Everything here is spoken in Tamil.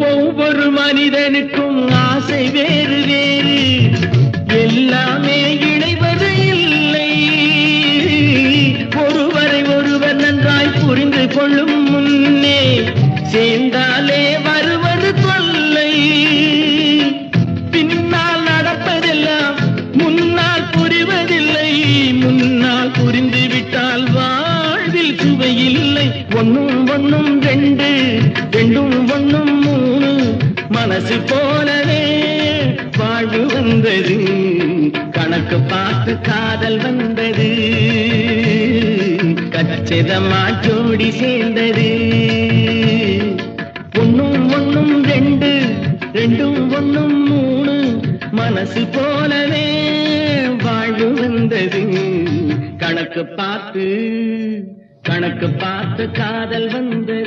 ஒவ்வொரு மனிதனுக்கும் ஆசை வேறு வேறு. எல்லாமே இணைவது இல்லை. ஒருவரை ஒருவர் நன்றாய் புரிந்து கொள்ளும் முன்னே சேர்ந்தாலே வருவது தொல்லை. பின்னால் நடப்பதெல்லாம் முன்னால் புரிவதில்லை. முன்னால் புரிந்து விட்டால் வாழ்வில் இல்லை ஒன்னும் ஒன்னும் ரெண்டு ரெண்டும் ஒன்னும் மனசு போலவே வாழ்வு வந்தது. கணக்கு பார்த்து காதல் வந்தது. கச்சிதமா ஜோடி சேர்ந்தது. ஒன்னும் ஒன்னும் ரெண்டு ரெண்டும் ஒன்னும் மூணு. மனசு போலவே வாழ்வு வந்தது. கணக்கு பார்த்து கணக்கு பார்த்து காதல் வந்தது.